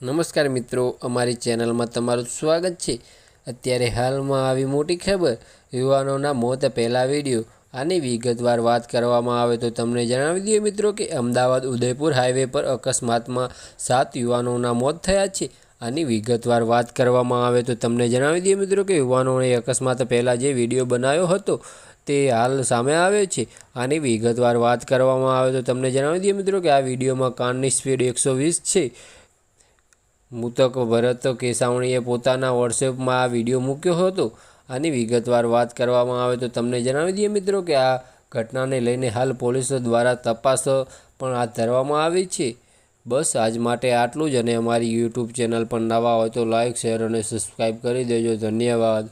નમસ્કાર મિત્રો, અમારી ચેનલમાં તમારું સ્વાગત છે. અત્યારે હાલમાં આવી મોટી ખબર, યુવાનોના મોત પહેલા વીડિયો આની વિગતવાર વાત કરવામાં આવે તો તમને જણાવી દઈએ મિત્રો કે અમદાવાદ ઉદયપુર હાઈવે પર અકસ્માતમાં સાત યુવાનોના મોત થયા છે આની વિગતવાર વાત કરવામાં આવે તો તમને જણાવી દઈએ મિત્રો કે યુવાનોએ અકસ્માત પહેલાં જે વીડિયો બનાવ્યો હતો તે હાલ સામે આવ્યો છે આની વિગતવાર વાત કરવામાં આવે તો તમને જણાવી દઈએ મિત્રો કે આ વિડીયોમાં કારની સ્પીડ એકસો છે. મૃતક ભરત કેસાવણીએ પોતાના વોટ્સએપમાં આ વીડિયો મૂક્યો હતો આની વિગતવાર વાત કરવામાં આવે તો તમને જણાવી દઈએ મિત્રો કે આ ઘટનાને લઈને હાલ પોલીસ દ્વારા તપાસ પણ હાથ ધરવામાં આવી છે. બસ આજ માટે આટલું જ અને અમારી યુટ્યુબ ચેનલ પર નવા હોય તો લાઇક શેર અને સબસ્ક્રાઈબ કરી દેજો. ધન્યવાદ.